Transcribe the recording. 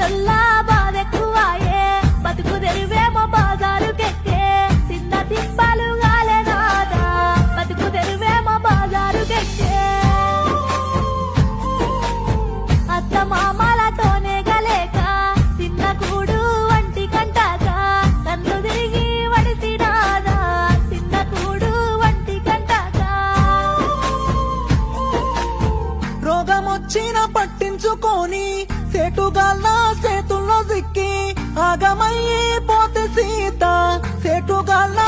వల్ల బాధెక్కువాయే. బతుకు తెరువేమో బాజారుకెక్కే. తిన్న తిప్పలు గాలేనాదా బతుకు తెరువేమో బాజారుకెక్కే. అత్త మామలతోనే గలేక చిన్న కూడు వంటి కంటాక. కన్ను తిరిగి వడిసినాదా చిన్న కూడు వంటి కంటాక. రోగమొచ్చిన పట్టించుకొని సేటుగాళ్ళ సేతుల్లో సిక్కి ఆగమయ్యి పోతే సీత. సేటుగాళ్ళ